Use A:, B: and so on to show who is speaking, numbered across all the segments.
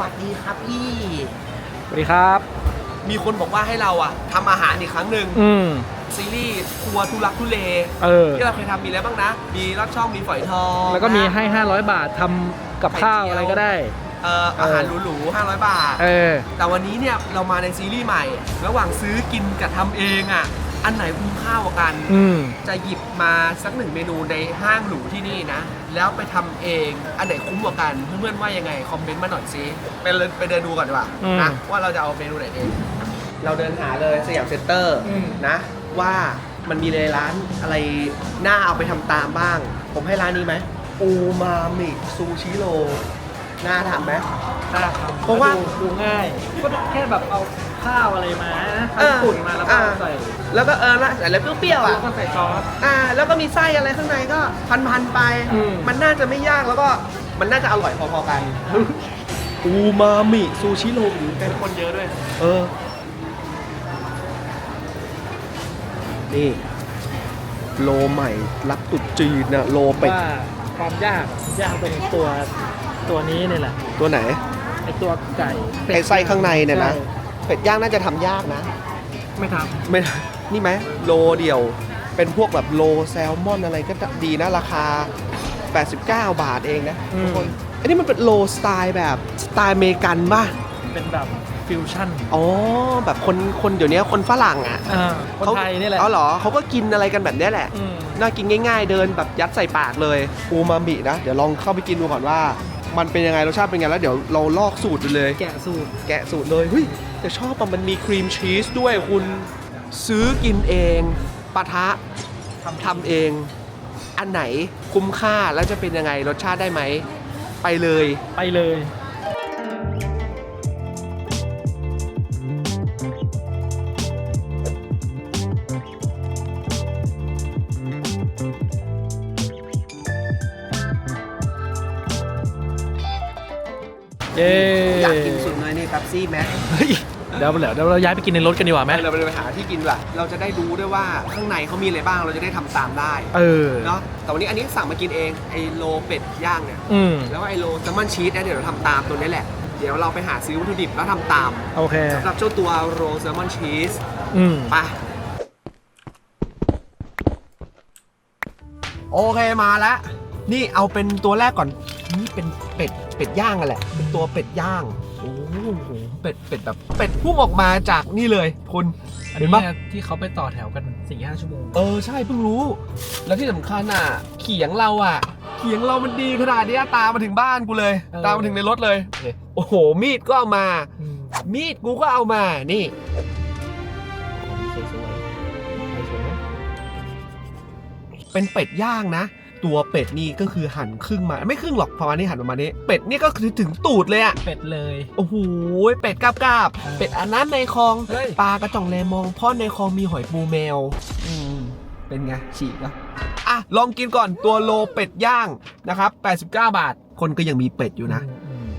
A: วัสดีครับพี่
B: สวัสดีครับ
A: มีคนบอกว่าให้เราอะทำอาหารอีกครั้งหนึ่ง
B: อืม
A: ซีรีส์ครัวทุลักทุเล
B: เออ
A: ที่เราเคยทำมีอะไรบ้างนะ มีรอดช่องมีฝอยทอง
B: แล้วก็มี
A: นะ
B: ให้ 500 บาททำกับข้าวอะไรก็ได้
A: เอ่ออาหารหรูๆ500 บาท
B: เออ
A: แต่วันนี้เนี่ยเรามาในซีรีส์ใหม่ ระหว่างซื้อกินกับทำเองอะอันไหนคุ้มค่ากว่ากัน
B: อืม
A: จะหยิบมาสักหนึ่งเมนูในห้างหรูที่นี่นะ แล้วไปทำเอง อันไหนคุ้มกว่ากันเพื่อนๆว่ายังไงคอมเมนต์มาหน่อยซิไปเลยไปเดินดูก่อนดีกว่า
B: อืม
A: นะว่าเราจะเอาเมนูไหนเองเราเดินหาเลยสยามเซ็นเตอร์
B: อืม
A: นะ ว่ามันมีในร้านอะไรน่าเอาไปทำตามบ้าง ผมให้ร้านนี้ไหมอูมามิซูชิโรน่าทำไหม
B: น่าทำ
A: เพราะว่า
B: ดูดูง่าย ก็แค่แบบเอาข้าวอะไรมานะ
A: เออ
B: ทำปุ๋ยมาแล้วก็
A: อ่า
B: ใส่
A: แล้วก็เออละใส่อะไรเปรี้ยวๆ
B: แล้
A: อะ
B: วก็ใส่ซอส
A: อ่าแล้วก็มีไส้อะไรข้างในก็พันๆไป
B: อืม
A: มันน่าจะไม่ยากแล้วก็มันน่าจะอร่อยพอๆกัน อูมามิซูชิโรหรือเป็นคนเยอะด้วย เออ นี่ โลใหม่ รับตุดจีนนะโลเป็ด
B: ว่าความยากยากตรงตัวตัวนี้นี่แหละ
A: ตัวไหน
B: ไอตัวไก่เป็ด
A: ไอ้ไส้ข้างในเนี่ยนะ
B: ใช่
A: เป็ดย่างน่าจะทำยากนะ
B: ไม่ท
A: ไม่ นี่ไหมโลเดียว เป็นพวกแบบโลแซลมอนอะไรก็ดีนะราคา 89 บาทเองนะำ
B: อื
A: ทุก
B: ม
A: คนอันนี้มันเป็นโลสไตล์แบบสไตล์อเมริกันป่ะ
B: เป็นแบบฟิวชั่น
A: อ๋อ แบบคนคนเดี๋ยวนี้คนฝรั่งอะ
B: อ่าคน
A: ขา
B: ไทยนี่แหละ
A: อ๋อเหรอเขาก็กินอะไรกันแบบเนี้ยแหละ
B: อืม
A: น่ากินง่ายๆ เดินแบบยัดใส่ปากเลยอูมามินะ เดี๋ยวลองเข้าไปกินดูก่อนว่า มันเป็นยังไงรสชาติเป็นไงแล้วเดี๋ยวเราลอกสูตรดูเลย
B: แกะสูตร
A: แกะสูตรเลยเฮ้ยแต่ชอบอะมันมีครีมชีสด้วยคุณ ซื้อกินเองปะทะทำทำเอง อันไหนคุ้มค่าแล้วจะเป็นยังไงรสชาติได้ไหม ไปเลย
B: ไปเลย เย้
A: อยากกินสุดเลยนี่ครับซี่แม็ก
B: เฮ้ยเดี๋ยวเดี๋ยวเดี๋ยวเราย้ายไปกินในรถกันดีกว่าไหม
A: เราไปหาที่กินว่ะเราจะได้รู้ด้วยว่าข้างในเขามีอะไรบ้างเราจะได้ทำตามได้
B: เออ
A: เนาะแต่วันนี้อันนี้สั่งมากินเองไอโลเป็ดย่างเนี่ย
B: อืม
A: แล้วก็ไอโลแซลมอนชีสเนี่ยเดี๋ยวเราทำตามตัวนี้แหละเดี๋ยวเราไปหาซื้อวัตถุดิบแล้วทำตาม
B: โอเค
A: สำหรับเจ้าตัวโรแซลมอนชีส
B: อืม
A: ไปโอเคมาแล้วนี่เอาเป็นตัวแรกก่อนนี่เป็นเป็ดเป็ดย่างกันแหละเป็นตัวเป็ดย่าง โอ้โหเป็ดเป็ดแบบเป็ดพุ่งออกมาจากนี่เลยคุณ
B: อัน
A: เห็น
B: นี้
A: ปะ
B: เนี่ยที่เขาไปต่อแถวกันสี่ห้าชั่วโมง
A: เออใช่เพิ่งรู้ แล้วที่สำคัญอะ เขียงเราอะ เขียงเรามันดีขนาดเนี้ยตามมาถึงบ้านกูเลย
B: เออ
A: ตามมาถึงในรถเลย โอ้โห มีดก็เอามา
B: อืม
A: มีดกูก็เอามานี่
B: สวยๆสวยไหม
A: เป็นเป็ดย่างนะ ตัวเป็ดนี่ก็คือหั่นครึ่งมาไม่ครึ่งหรอกประมาณนี้หั่นประมาณนี้ เป็ดนี่ก็คือถึงตูดเลยอะ
B: เป็ดเลย
A: โอ้โหเป็ดกราบกราบๆ
B: เออ
A: เป็ดอันนั้นในคลอง
B: เฮ้ย
A: ปลากระจ่องแลมองเพ่อในคลองมีหอยปูแมว อืมเป็นไงฉีกแล้วอะลองกินก่อนตัวโลเป็ดย่างนะครับ89 บาท คนก็ยังมีเป็ดอยู่นะ
B: อืม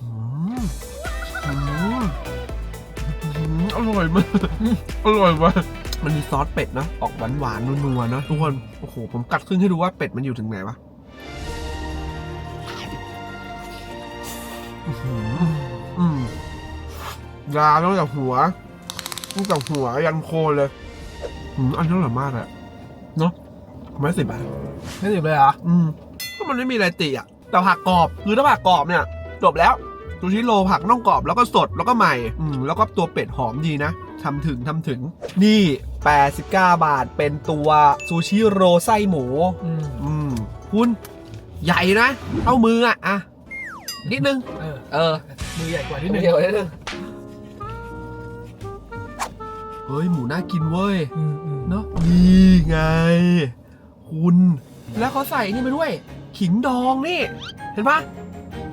A: อืมอืมอืมอร่อยมาก อร่อยมาก มันมีซอสเป็ดนะออกหวานหวานนัวๆนะทุกคน โอ้โห ผมกัดครึ่งให้ดูว่าเป็ดมันอยู่ถึงไหนวะอืมยาตั้งแต่หัวตั้งแต่หัวยันโคนเลยอืมอันนี้อร่อยมากเลยเนาะไม่สิบบาท
B: ไม่ถึงเลยเหรอ
A: อืมก็มันไม่มีอะไรติอะ แต่ผักกรอบคือถ้าผักกรอบเนี่ยจบแล้วซูชิโรผักน่องกรอบแล้วก็สดแล้วก็ใหม่ อืมแล้วก็ตัวเป็ดหอมดีนะ ทำถึงทำถึง นี่ 89 บาทเป็นตัวซูชิโรไส้หมู
B: อืม
A: อืมคุณใหญ่นะ เท่ามืออะอะนิดนึง
B: เออ
A: เออ
B: มือใหญ่กว่านิดนึง
A: เดี๋ยวนิดนึงเฮ้ย หมูน่ากินเว้ย
B: อืมอืม
A: เนาะนี่ไง คุณ แล้วเขาใส่นี่มาด้วย ขิงดองนี่ เห็นปะ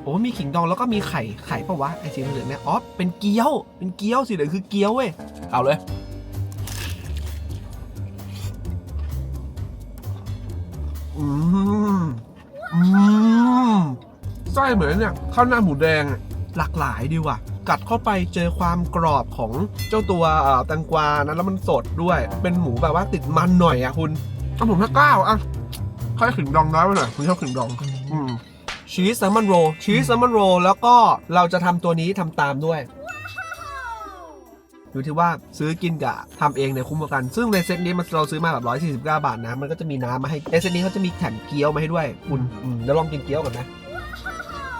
A: โอ้มีขิงดองแล้วก็มีไข่ไข่ปะวะไอสีเหลืองเนี่ยอ๋อเป็นเกี๊ยวเป็นเกี๊ยวสีเหลืองคือเกี๊ยวเว้ยเอาเลยอืมอืมไส้เหมือนเนี่ยข้าวหน้าหมูแดงอะหลากหลายดีว่ะ กัดเข้าไปเจอความกรอบของเจ้าตัวแตงกวานะแล้วมันสดด้วย เป็นหมูแบบว่าติดมันหน่อยอะคุณเอาผมถ้าก้าวอะค่อยขิงดองน้อยไปหน่อยผมชอบขิงดอง อืม ชีสแซลมอนโรชีสแซลมอนโรแล้วก็เราจะทำตัวนี้ทำตามด้วยอยู่ที่ว่าซื้อกินกับทำเองเนี่ยคุ้มกว่ากัน ซึ่งในเซตนี้มันเราซื้อมาแบบ149 บาทนะ มันก็จะมีน้ำมาให้ ในเซตนี้เขาจะมีแถมเกี๊ยวมาให้ด้วยคุณอืมแล้วลองกินเกี๊ยวก่อนนะ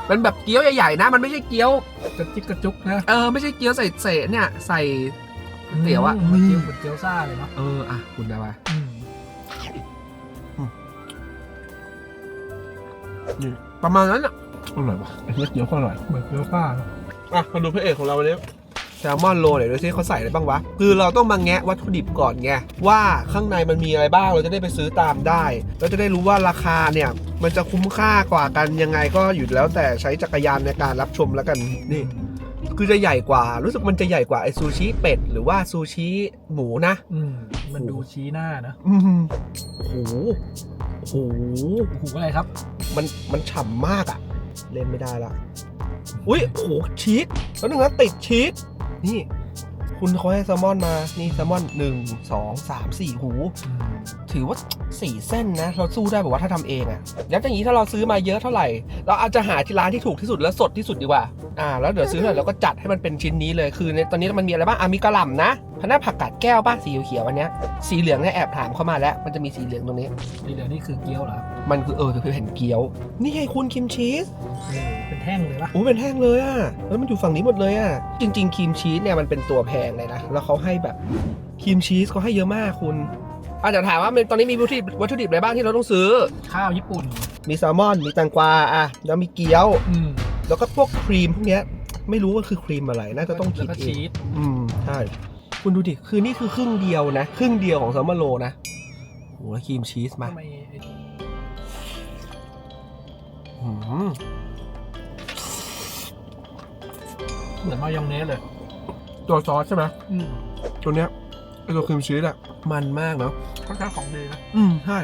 A: เป็นแบบเกี๊ยวใหญ่ๆนะ มันไม่ใช่เกี๊ยว
B: กระจิกกระจุกนะ
A: เออไม่ใช่เกี๊ยวใส่เศษเนี่ยใส่เตี๋ยวอะ
B: มมันเกี๊ยวเหมือนเกี๊ยวซ่าเลยเนาะ
A: เอออะคุณได้ปะ นี่ประมาณนั้นอะอร่อยปะไอ้เนี้ยเกี๊ยวก็อร่อย
B: เหมือนเกี๊ยวซ่าเนาะ
A: อะมาดูพระเอกของเราวันนี้แซลมอนโรหน่อยดูซิเขาใส่อะไรบ้างวะ คือเราต้องมาแงะวัตถุดิบก่อนไงว่าข้างในมันมีอะไรบ้างเราจะได้ไปซื้อตามได้เราจะได้รู้ว่าราคาเนี่ย มันจะคุ้มค่ากว่ากันยังไงก็อยู่แล้วแต่ใช้จักรยานในการรับชมแล้วกันนี่คือจะใหญ่กว่า รู้สึกมันจะใหญ่กว่าไอซูชิเป็ด หรือว่าซูชิหมูนะ
B: อืมมันดูชี้หน้านะ
A: อืมโอ้โห โอ้โห
B: หูอะไรครับ
A: มันมันฉ่ำมากอะเล่นไม่ได้ละอุ้ยโอ้โหชีสแล้วหนึ่งนะติดชีสนี่ คุณเขาให้แซลมอนมา นี่แซลมอนหนึ่งสองสามสี่หู ถือว่าสี่เส้นนะ เราสู้ได้แบบว่าถ้าทำเองอะแล้วอย่างนี้ถ้าเราซื้อมาเยอะเท่าไหร่ เราอาจจะหาที่ร้านที่ถูกที่สุดและสดที่สุดดีกว่า อ่า แล้วเดี๋ยวซื้อเท่าไหร่เราก็จัดให้มันเป็นชิ้นนี้เลย คือในตอนนี้มันมีอะไรบ้าง อะมีกระหล่ำนะพะน้าผักกาดแก้วป่ะสีเขียวๆอันเนี้ยสีเหลืองเนี่ยแอบถามเข้ามาแล้ว มันจะมีสีเหลืองตรงนี้
B: นี่เดี๋ยวนี่คือเกี๊ยวเหรอครับ
A: มันคือเออคือแผ่นเกี๊ยว นี่ไงคุณคิมชีส
B: เออเป็นแท่งเลยปะ
A: โอ้เป็นแห้งเลยอะแล้วมันอยู่ฝั่งนี้หมดเลยอะ จริง ๆครีมชีสเนี่ยมันเป็นตัวแพงเลยนะ แล้วเขาให้แบบครีมชีสเขาให้เยอะมากคุณอาจจะถามว่ามันตอนนี้มีวัตถุดิบวัตถุดิบอะไรบ้างที่เราต้องซื้อ
B: ข้าวญี่ปุ่น
A: มีแซลมอน มีแตงกวาอะแล้วมีเกี๊ยว
B: อืม
A: แล้วก็พวกครีมพวกเนี้ยไม่รู้ว่าคือครีมอะไร น่าจะต้องคิ
B: แล้ว
A: ด
B: ก็
A: เอ
B: ชี
A: ง
B: ส
A: อืมใช่ คุณดูดิ คือนี่คือครึ่งเดียวนะ ครึ่งเดียวของแซลมอนโรนะโอ้แล้วครีมชีสมา
B: ทำไมไอ้
A: อืม
B: เหมือนมายองเนสเลย
A: ตัวซอสใช่ไหม
B: อืม
A: ตัวเนี้ยไอตัวครีมชีสอะมันมากเนาะ
B: ค่อนข้างของดีนะ
A: อืมใช่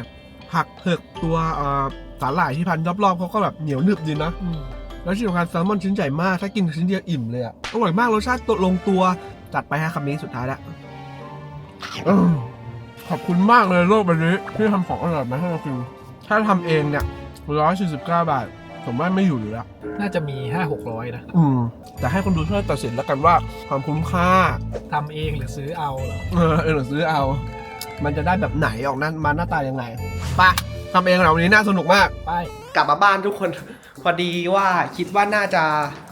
A: ผักเผือกตัวเอ่อสาหร่ายที่พันรอบๆเขาก็แบบเหนียวหนึบดีนะ
B: อืม
A: แล้วที่สำคัญแซลมอนชิ้นใหญ่มาก ถ้ากินชิ้นเดียวอิ่มเลยอะอร่อยมากรสชาติลงตัว จัดไปฮะคำนี้สุดท้ายแล้วอืมขอบคุณมากเลยโลกใบนี้ที่ทำของอร่อยมาให้เรากินถ้าทำเองเนี่ยร้อยสี่สิบเก้าบาท ผมว่าไม่อยู่อยู่แล้ว
B: น่าจะมีห้าหกร้อยนะ
A: อืม แต่ให้คนดูช่วยตัดสินแล้วกันว่า ความคุ้มค่า
B: ทำเองหรือซื้อเอาเหรอ
A: เออเออหรือซื้อเอา มันจะได้แบบไหนออกนั่นมาหน้าตายังไงไปทำเองเราวันนี้น่าสนุกมาก
B: ไป
A: กลับมาบ้านทุกคน พอดีว่าคิดว่าน่าจะ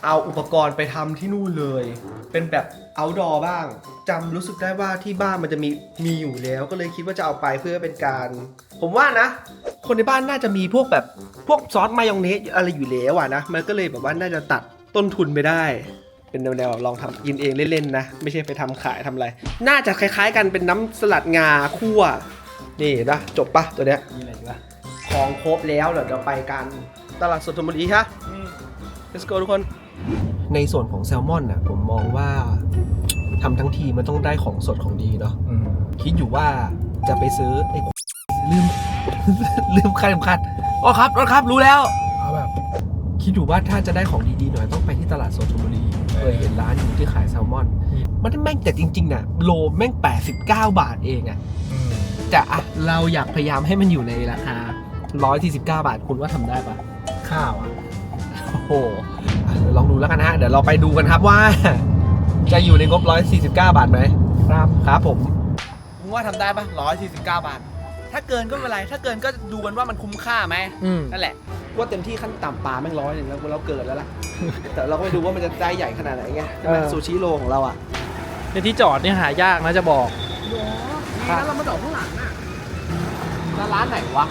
A: เอาอุปกรณ์ไปทำที่นู่นเลย เป็นแบบ outdoor บ้างจำรู้สึกได้ว่าที่บ้านมันจะมีมีอยู่แล้ว ก็เลยคิดว่าจะเอาไปเพื่อเป็นการ ผมว่านะ คนในบ้านน่าจะมีพวกแบบพวกซอสมายองเนสอะไรอยู่แล้วอะนะมันก็เลยแบบว่าน่าจะตัดต้นทุนไปได้ เป็นแนวๆลองทำกินเองเล่นๆนะ ไม่ใช่ไปทำขายทำอะไร น่าจะคล้ายๆ กันเป็นน้ำสลัดงาคั่ว นี่นะจบปะตัวเนี้ย
B: มีอะไรอีกวะ
A: ของครบแล้วเดี๋ยวเราไปกันตลาดสดธนบุรีฮะ let's go ทุกคน ในส่วนของแซลมอนน่ะ ผมมองว่าทำทั้งทีมันต้องได้ของสดของดีเนาะ
B: อืม
A: คิดอยู่ว่าจะไปซื้อไอ้ลืม ลืมคาดเข็มขัดอ๋อครับรถครับรู้แล้ว
B: เอาแบบ
A: คิดอยู่ว่าถ้าจะได้ของดีๆหน่อยต้องไปที่ตลาดสดธนบุรีเคยเห็นร้านอยู่ที่ขายแซลมอนมันแม่งแต่จริงๆน่ะโลแม่ง 89 บาทเองอะ
B: อืม
A: แต่อะเราอยากพยายามให้มันอยู่ในราคา 149 บาทคุณว่าทำได้ปะ
B: ข้าวอะ
A: โอ้โหอะเดี๋ยว ลองดูแล้วกันนะฮะ เดี๋ยวเราไปดูกันครับว่า จะอยู่ในงบ 149 บาทไหม
B: ครับ
A: ครับผมมึงว่าทำได้ปะ149 บาท ถ้าเกินก็ไม่เป็นไร ถ้าเกินก็ดูกันว่ามันคุ้มค่าไหม
B: อืม
A: นั่นแหละว่าเต็มที่ขั้นต่ำปลาแม่งร้อยหนึ่งแล้วเราเกิดแล้วล่ะ แต่เราก็ไม่ดูว่ามันจะได้ใหญ่ขนาดไหนไงใช่ไหม
B: เออ
A: ซูชิโรของเราอะ
B: ในที่จอดนี่หายากนะจะบอก
A: ดีนะเรามาจอดข้างหลังอะแล้วร้านไหนวะ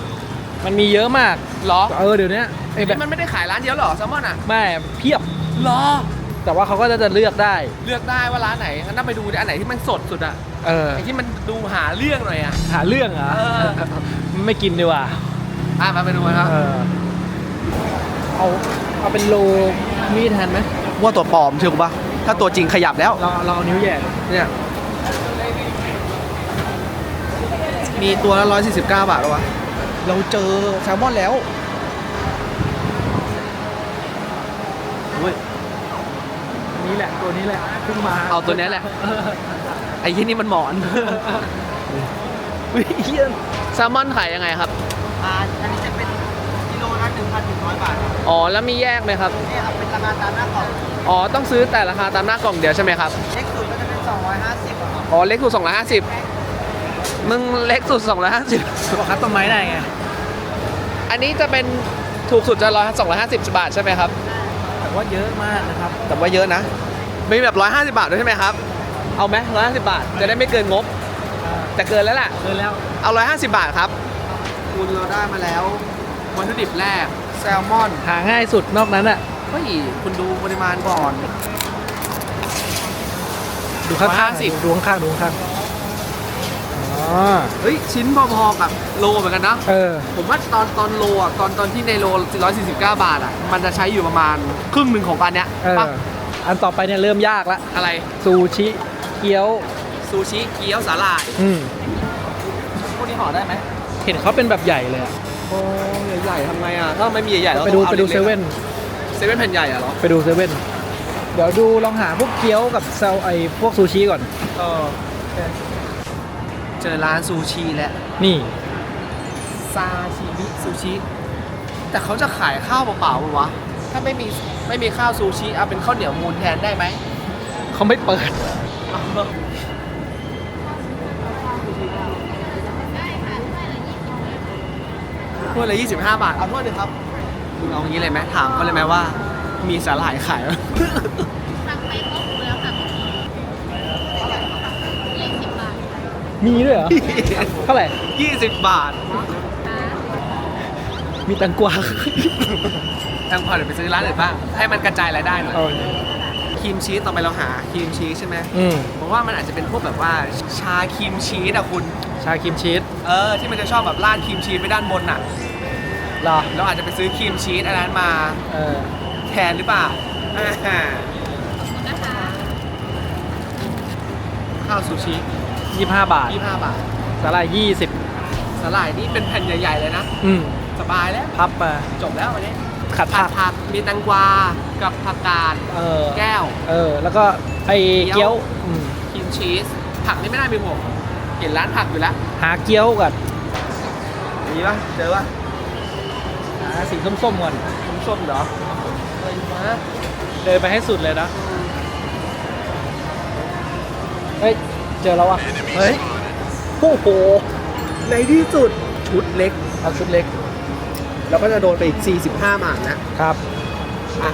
B: มันมีเยอะมาก
A: เหรอ
B: เออเดี๋ยวนี้ไอ้แบ
A: นี่
B: บ
A: มันไม่ได้ขายร้านเดียวเหรอแซลมอนอะ
B: แม่เพียบ
A: เหรอ
B: แต่ว่าเขาก็จะเลือกได้
A: เลือกได้ว่าร้านไหนงั้นน่าไปดูดิอันไหนที่มันสดสุดอะ
B: เออ
A: ไอ้ที่มันดูหาเรื่องหน่อยอะ
B: หาเรื่องเหรอ
A: เออ
B: ไม่กินดีกว่า
A: อะมาไปดูกันครับ
B: เออเอาเอาเป็นโลมีดแทนไหม
A: ว่าตัวปลอมเชื่อกูปะถ้าตัวจริงขยับแล้ว
B: เราเราเอานิ้วแหย่
A: เนี่ย มีตัวละ149บาทแล้ววะ เราเจอแซลมอนแล้วเฮ้ย
B: นี่แหละตัวนี้แหละเพิ่งมา
A: เอาตัวนี้แหละ ไอ้ยี่นี่มันหมอนเฮ้ยเหี้ยแซลมอนขายยังไงครับ
C: อ่
D: อ่าอันนี้จะเป็นกิโลละ1,100 บาทครับ
A: อ๋อแล้วมีแยกไหมครับ
D: เนี่ยครับเป็นราคาตามหน้ากล่อง
A: อ๋อต้องซื้อแต่ราคาตามหน้ากล่องเดียวใช่ไหมครับ
D: เล็กสุดก็จะเป็น 250อะครับ
A: อ๋อเล็กสุด250มึงเล็กสุด250
E: บอกคัดต้นไม้ได้ไง
A: อันนี้จะเป็นถูกสุดจะร้อยสองร้อยห้าสิบบาทใช่ไหมครับ
E: แต่ว่าเยอะมากนะครับ
A: แต่ว่าเยอะนะ มีแบบร้อยห้าสิบาทด้วยใช่ไหมครับ เอาไหมร้อยห้าสิบาท จะได้ไม่เกินงบ แต่เกินแล้วล่ะ
E: เกินแล้ว
A: เอาร้อยห้าสิบาทครับ
F: คุณเราได้มาแล้ว
A: วัตถุดิบแรก
F: แซลมอน
E: หาง่ายสุดนอกนั้นอะ
A: เฮ้ยคุณดูปริมาณก่อน
E: ดูข้าง
A: 150
E: ๆดูข้างๆดูข้างๆ อ๋อ
A: เฮ้ยชิ้นพอๆกับโลเหมือนกันนะ
E: เออ
A: ผมว่าตอนตอนโลอะตอนตอนที่ในโล 149 บาทอะ มันจะใช้อยู่ประมาณครึ่งหนึ่งของการเนี้ย
E: เออ
A: ป่ะ
E: อันต่อไปเนี่ยเริ่มยากละ
A: อะไร
E: ซูชิเกี๊ยว
A: ซูชิเกี๊ยวสาหร่าย
E: อืม
A: พวกนี้ห่อได้ไหม
E: เห็นเขาเป็นแบบใหญ่เลยอะ
A: โอ้ใหญ่ๆทำไงอะถ้าไม่มีใหญ่ๆเรา
E: ไปดู
A: ต้องอา
E: ไปดู
A: ล็กๆ
E: เซเว่น
A: เซเว่นแผ่นใหญ่อะเหรอ
E: ไปดูเซเว่น เดี๋ยวดูลองหาพวกเกี๊ยวกับเซลไอพวกซูชิก่อน
A: เออ เจอร้านซูชิแล้ว
E: นี่
A: ซาชิมิซูชิ แต่เขาจะขายข้าวเปล่าๆปะวะ ถ้าไม่มีไม่มีข้าวซูชิเอาเป็นข้าวเหนียวมูนแทนได้ไหม
E: เขาไม่เปิด
A: ถ้วยละ25 บาท เอาถ้วยหนึงครับมึงเอาอย่างนี้เลยไหมถามเขาเลยไหมว่า มีสาหร่ายขายไหม
E: มีด้วยเหรอ เท่าไหร่
A: 20 บาท
E: มีแตังกวา
A: ทางพอเดี๋ยวไปซื้อร้านอื่นบ้าง ให้มันกระจายรายได้หน่อย
E: เอา
A: ครีมชีสต่อไปเราหาครีมชีสใช่ไหม
E: อืม
A: ผมว่ามันอาจจะเป็นพวกแบบว่าชาครีมชีสอะคุณ
E: ชาครีมชีส
A: เออ ที่มันจะชอบแบบราดครีมชีสไปด้านบนน่ะ
E: เหรอ
A: เราอาจจะไปซื้อครีมชีสอันนั้นมา
E: เออ
A: แทนหรือเปล่าอ่าข้าวซูชิ
E: ยี่ห้าบาท
A: 25 บาท
E: สาหร่ายยี่สิบ
A: สาหร่ายนี่เป็นแผ่นใหญ่ ๆ เลยนะ
E: อืม
A: สบายแล้ว
E: พับมา
A: จบแล้ววันนี้
E: ขัด
A: ผั
E: ผั
A: ด
E: ก
A: ผักมีแตงกวา กับผักกาด
E: เออ
A: แก้ว
E: เออ แล้วก็ไอ
A: เกี๊
E: เกี๊
A: ย
E: ยววอืม
A: ครีมชีส ผักนี่ไม่น่ามีผม เห็นร้านผักอยู่แล้ว
E: หาเกี๊ยวก่อน
A: มีปะเจอปะ
E: หาสีส้มๆก่อน
A: ส้มๆเหรอเฮ้ยมา
E: เดินไปให้สุดเลยนะเฮ้ย เจอแล้วอะ
A: เฮ้ย
E: โอ้โห
A: ในที่สุดชุดเล็ก
E: เอาชุดเล็ก
A: แล้วก็จะโดนไปอีก 45 บาทนะ
E: ครับ
A: อะ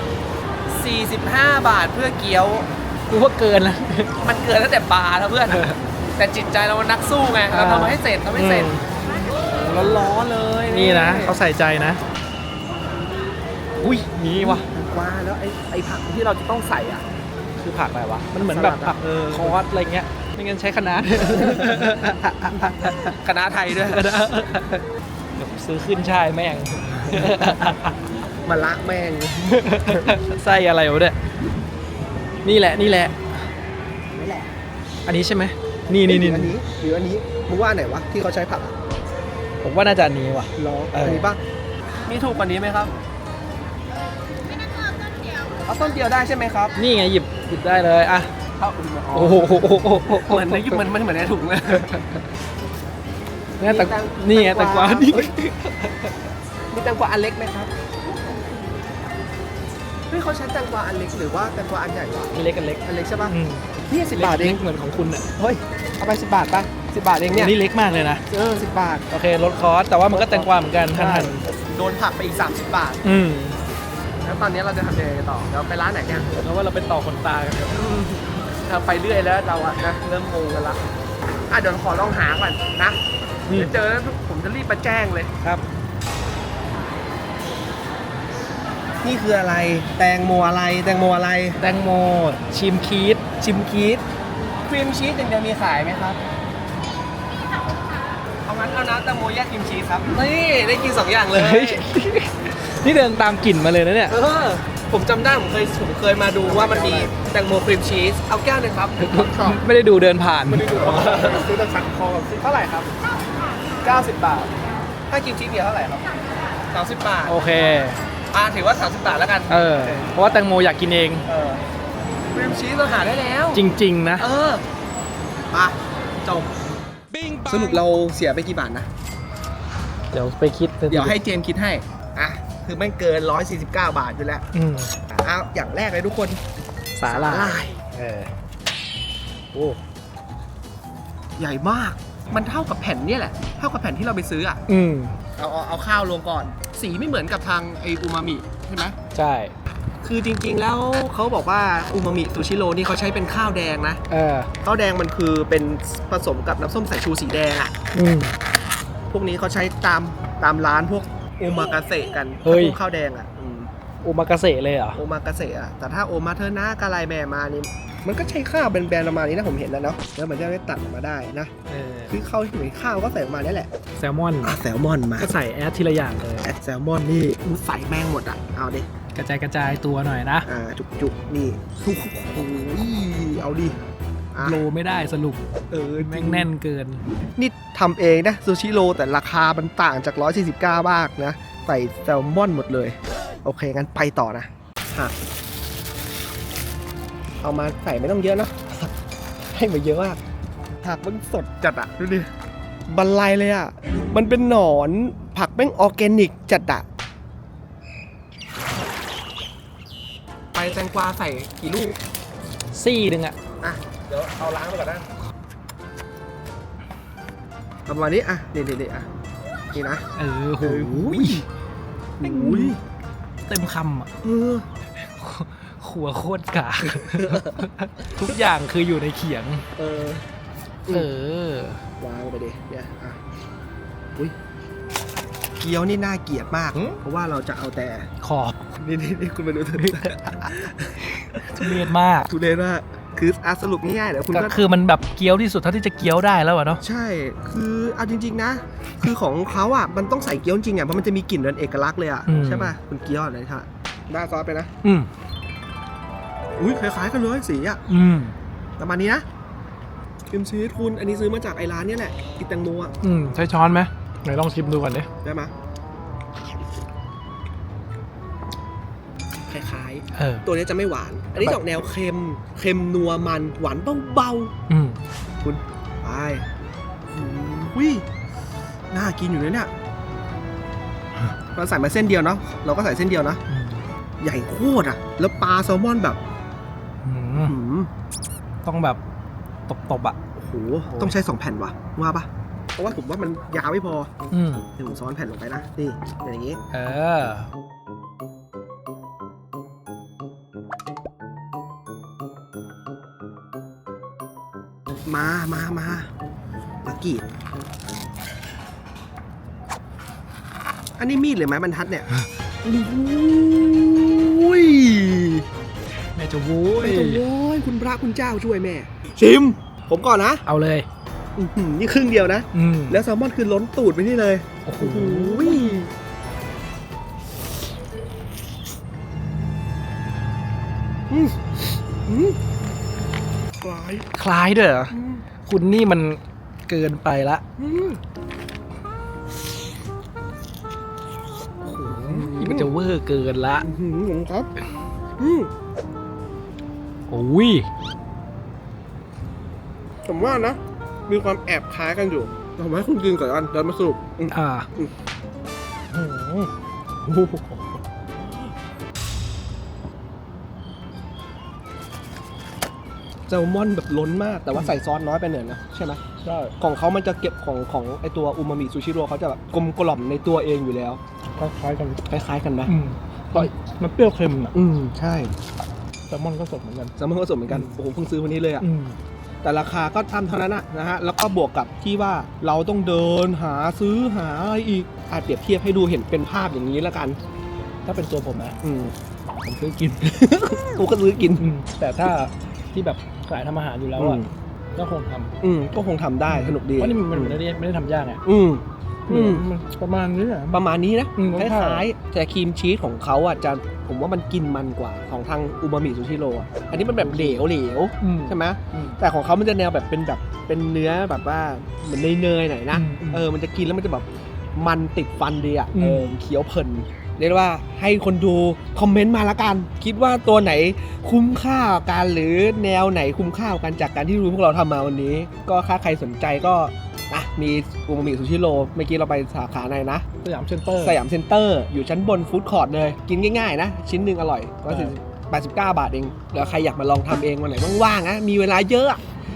A: 45 บาทเพื่อเกี๊ยว
E: กูว่าเกินแล้ว
A: มันเกินตั้งแต่บาร์แล้วเพื่อน แต่จิตใจเรามันนักสู้ไงเราทำให้เสร็จทำให้เสร็จร้อนๆเลย
E: นี่นะเขาใส่ใจนะ อุ้ยมีว่ะ
A: ว่าแล้วไอ้ไอ้ผักที่เราจะต้องใส่อะ
E: คือผักอะไรวะ มันเหมือนแบบ
A: สลัดอะ
E: ผัก
A: เออ
E: คอสอะไรเงี้ย ไม่งั้นใช้คะน้า
A: คณะไทยด้วย
E: เดี๋ยวซื้อขึ้นช่ายแม่ง
A: มาละแม่ง
E: ไส้อะไรวะเนี่ยนี่แหละนี่แหละ
A: นี่แหละ
E: อันนี้ใช่ไหมนี่นี่นี่
A: อันนี้หรืออันนี้มึงว่าอันไหนวะที่เขาใช้ผักอะ
E: ผมว่าน่าจะอันนี้ว่ะ
A: ล้อ
E: เอออั
A: อันนี้ป่ะมีถูกกว่านี้ไหมครับเอาต้นเดียวได้ใช่ไหมครับ
E: นี่ไงหยิบหยิบได้เลยอะ
A: เท่า
E: โอ้โห
A: เหมือนในเหมือนมันเหมือนในถุงเลย
E: นี่แต่
A: มีแตง
E: นี่ไง
A: แต
E: แต่
A: ง
E: ก
A: กวาวา
E: นี่
A: เฮ้ยมีแตงกวาอันเล็กไหมครับเฮ้ยเขาใช้แตงกวาอันเล็กหรือว่าแตงกวาอันใหญ่วะ
E: มีเล็กกันเล็ก
A: อันเล็กใช่ป่ะ
E: อืม
A: นี่สิบบาทเอง
E: ล็กเหมือนของคุณอะ
A: เฮ้ยเอาไปสิบบาทป่ะสิบบาทเองเนี่ย
E: นี่เล็กมากเลยนะ
A: เออสิบบาท
E: โอเคลดคอสแต่ว่ามันก็แตงกวาเหมือนกันทันทัน
A: โดนผักไปอีก 30 บาท
E: อืม
A: แล้วตอนนี้เราจะทำยังไงต่อเราไปร้านไหนเนี่ย
E: แล้วว่าเราเป็นต่อขนตากันครับ
A: เราไปเรื่อยแล้วเราอะนะเริ่มงงกันละอะเดี๋ยวขอลองหาก่อนนะ
E: อืม
A: เดี๋ยวเจอแล้วผมจะรีบมาแจ้งเลย
E: ครับ
A: นี่คืออะไร แตงโมอะไร แตงโมอะไร
E: แตงโมชิมคีส
A: ชิมคีสครีมชีสอย่างเดียวมีขายไหมครับ เอางั้นเอาน้ำแตงโมแยกครีมชีสครับ นี่ได้กินสองอย่างเลย
E: นี่เดินตามกลิ่นมาเลยนะเนี่ย
A: เออ ผมจำได้ผมเคยผมเคยมาดูว่ามันมีแตงโมครีมชีสเอาแก้วหนึงครับ
E: ไม่ได้ดูเดินผ่าน
A: ไม่ได้ดูซื้อแต่สั่งคอซื้อเท่าไหร่ครับ 90 บาท ถ้ากินชีสเดียวเท่าไหร่ครับ 30 บาท
E: โอเค
A: อ่าถือว่า 30 บาทแล้วกัน
E: เออ เพราะว่าแตงโมอยากกินเอง
A: เออครีมชีสเราหาได้แล้ว
E: จริง ๆ นะ
A: เออมาจบสรุปเราเสียไปกี่บาทนะ
E: เดี๋ยวไปคิด
A: เดี๋ยวให้เจมส์คิดให้อะ คือไม่เกิน 149 บาทอยู่แล้ว
E: อืม
A: อะเอาอย่างแรกเลยทุกคน
E: สาลา
A: สาหร่าย
E: ยเออโอ้
A: ใหญ่มาก มันเท่ากับแผ่นเนี่ยแหละ เท่ากับแผ่นที่เราไปซื้ออะ
E: อืม
A: เอาเอาเอาข้าวลงก่อน สีไม่เหมือนกับทางไออูมามิใช่ไหม
E: ใช่
A: คือจริงๆแล้วเขาบอกว่าอูมามิซูชิโร่นี่เขาใช้เป็นข้าวแดงนะ
E: เออ
A: ข้าวแดงมันคือเป็นผสมกับน้ำส้มสายชูสีแดงอะ
E: อืม
A: พวกนี้เขาใช้ตามตามร้านพวกโอมากาเสะกัน
E: เฮ้ย
A: พวกข้าวแดงอะอืม
E: โอมากาเสะเลยเหรอ
A: โอมากาเสะอะแต่ถ้าโอมาเทอร์นากาไลแบมานี่มันก็ใช้ข้าวเป็นแบรนด์ประมาณนี้นะผมเห็นแล้วเนาะแล้วมันจะได้ตัดออกมาได้นะ
E: เออ
A: คือข้าวเหมือนข้าวก็ใส่ออกมานี่แหละ
E: แซลมอน
A: อะแซลมอนมา
E: ก็ใส่แอดทีละอย่างเลย
A: แอดแซลมอนนี่อู้ใส่แม่งหมดอะเอาดิ
E: กระจายกระจายตัวหน่อยนะ
A: อ่าจุกจุกๆนี่โอ้โหเอาดิอะ
E: โลไม่ได้สรุป
A: เออ
E: แม่งแน่นเกิน
A: นี่ทำเองนะซูชิโรแต่ราคามันต่างจาก 149มากนะ ใส่แซลมอนหมดเลย โอเค งั้นไปต่อนะหักเอามาใส่ไม่ต้องเยอะเนอะให้มาเยอะมากผักมันสดจัดอะดูดิบันไลเลยอะมันเป็นหนอนผักแม่งออร์แกนิกจัดอะไปแตงกวาใส่กี่ลูก
E: ซี่หนึ่งอะ
A: อะเดี๋ยวเอาล้างไปก่อนนะประมาณนี้อะนี่นี่นี่อะนี่นะ
E: เออโห
A: โอ้ยโอ้ย
E: เต็มคำอะ
A: เออ
E: ขัวโคตรกากทุกอย่างคืออยู่ในเขียง
A: เออ
E: เออ
A: วางไปดิเนี่ยอะอุ้ยเกี๊ยวนี่น่าเกลียดมาก
E: หืม
A: เพราะว่าเราจะเอาแต่
E: ขอบ
A: นี่นี่นี่คุณไปดูเถอะ
E: ทุเรศมาก
A: ทุเรศมาก คืออะสรุปง่ายๆเดี๋ยวคุณ
E: ก็
A: ก็
E: คือมันแบบเกี๊ยวที่สุดเท่าที่จะเกี๊ยวได้แล้วอะเนาะ
A: ใช่คือเอาจริง ๆ นะ คือของเขาอะมันต้องใส่เกี๊ยวจริงอะเพราะมันจะมีกลิ่นเป็นเอกลักษณ์เลยอะใช่ป่ะคุณเกี๊ยวอะไรท่ะหน้าซอสไปนะ
E: อืม
A: อุ้ยคล้ายๆกันเลยสีอะ
E: อืม
A: ประมาณนี้นะครีมชีสคุณอันนี้ซื้อมาจากไอ้ร้านเนี้ยแหละกินแตงโมอะ
E: อืมใช้ช้อนไหมไหนลองชิมดูก่อนดิ
A: ได้ไหม คล้าย
E: เออ
A: ๆ ตัวนี้จะไม่หวาน อันนี้จะออกแนวเค็ม เค็มนัวมัน หวานเบา
E: อืม
A: ๆ คุณไปอุ้ยน่ากินอยู่เลยเนี่ยเราใส่มาเส้นเดียวเนาะ เราก็ใส่เส้นเดียวนะ
E: อืม
A: ใหญ่โคตรอะ แล้วปลาแซลมอนแบบ
E: อืม
A: หืม
E: ต้องแบบตบๆอะ
A: โอ้โห ต้องใช้สองแผ่นว่ะ ว่าปะเพราะว่าผมว่ามันยาวไม่พอ
E: อืม
A: เดี๋ยวผมซ้อนแผ่นลงไปนะ นี่อย่างงี้
E: เออ
A: มามามาลักกี้อันนี้มีดเลยไหมบรรทัดเนี่ยโอ้ย
E: แม่จะโว้ย
A: ไม่ต้องโว้ยคุณพระคุณเจ้าช่วยแม่ ชิม ผมก่อนนะ
E: เอาเลย
A: อื้อหือนี่ครึ่งเดียวนะ
E: อืม
A: แล้วแซลมอนคือล้นตูดไปนี่เลย
E: โอ้โห
A: โอ้ย
E: คล้ายด้วยเหรอ
A: อืม
E: คุณนี่มันเกินไปละ
A: อืม
E: โอ้โหนี่มันจะเวอร์เกินละ
A: อื้อหือผมครับอืม
E: โอ้ย
A: ผมว่านะ มีความแอบคล้ายกันอยู่แต่ผมให้คุณกินก่อนอันเดี๋ยวมาสรุปอืม
E: อ่า
A: อืม
E: โอ้โห
A: แซลมอนแบบล้นมากแต่ว่าใส่ซอสน้อยไปหน่อยนะใช่ไหม
E: ใช่
A: ของเขามันจะเก็บของของไอตัวอูมามิซูชิโร่เขาจะแบบกลมกล่อมในตัวเองอยู่แล้ว
E: คล้ายๆกัน
A: คล้ายๆกันนะ
E: อืมมันเปรี้ยวเค็มอะ
A: อืมใช่
E: แซลมอนก็สดเหมือนกัน
A: แซลมอนผสมเหมือนกันโอ้โหเพิ่งซื้อวันนี้เลยอะ
E: อืม
A: แต่ราคาก็ตามเท่านั้นอะนะฮะ แล้วก็บวกกับที่ว่าเราต้องเดินหาซื้อหาอะไรอีกอาจเปรียบเทียบให้ดูเห็นเป็นภาพอย่างนี้แล้วกัน
E: ถ้าเป็นตัวผมนะ
A: อืม
E: ผมซื้อกิน
A: กูก็ซื้อกิน
E: อืมแต่ถ้าที่แบบ สายทำอาหารอยู่แล้วอะ
A: อืม
E: ก็คงทำ
A: อืมก็คงทำได้สนุกดี
E: เพราะนี่มันไม่ได้ไม่ได้ทำยากไง
A: อืม อืม
E: มันประมาณนี้แหละ
A: ประมาณนี้นะ
E: อืม
A: คล้ายๆแต่ครีมชีสของเขาอะจะผมว่ามันกินมันกว่าของทางอูมามิซูชิโร่อะอันนี้มันแบบเหลวเหลวๆ
E: อืม
A: ใช่ไหม
E: อืม
A: แต่ของเขามันจะแนวแบบเป็นแบบเป็นเนื้อแบบว่าเหมือนเนยๆหน่อยนะ
E: อืมอืม
A: เออมันจะกินแล้วมันจะแบบมันติดฟันดีอะ
E: อืม
A: เออเคี้ยวเพลิน เรียกว่าให้คนดูคอมเมนต์มาละกัน คิดว่าตัวไหนคุ้มค่ากับการหรือแนวไหนคุ้มค่ากับการจากการที่รู้พวกเราทำมาวันนี้ ก็ถ้าใครสนใจก็อะมีอูมามิซูชิโรเมื่อกี้เราไปสาขาไหนนะ
E: สยามเซ็นเตอร์
A: สยามเซ็นเตอร์อยู่ชั้นบนฟู้ดคอร์ทเลย กินง่ายๆนะ ชิ้นหนึ่งอร่อยก็สิบ89 บาทเอง แล้วใครอยากมาลองทำเองวันไหนว่างๆนะมีเวลาเยอะ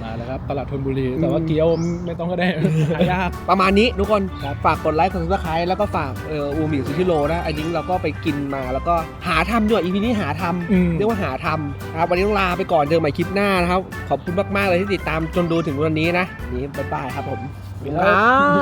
E: มาแล้วครับตลาดธนบุรี แต่ว่าเกี๊ยวไม่ต้องก็ได้หายาก
A: ประมาณนี้ทุกคน
E: ครับ
A: ฝากกดไลค์กดซับสไครต์แล้วก็ฝากเอ่ออูมิซูชิโร่นะอันนี้เราก็ไปกินมาแล้วก็หาทำด้วยอีพีนี้หาทำ
E: อืม
A: เรียกว่าหาทำนะครับวันนี้ต้องลาไปก่อนเจอกันใหม่คลิปหน้านะครับ ขอบคุณมากๆเลยที่ติดตามจนดูถึงวันนี้นะนี่บ๊ายบายครับผม
E: ครับ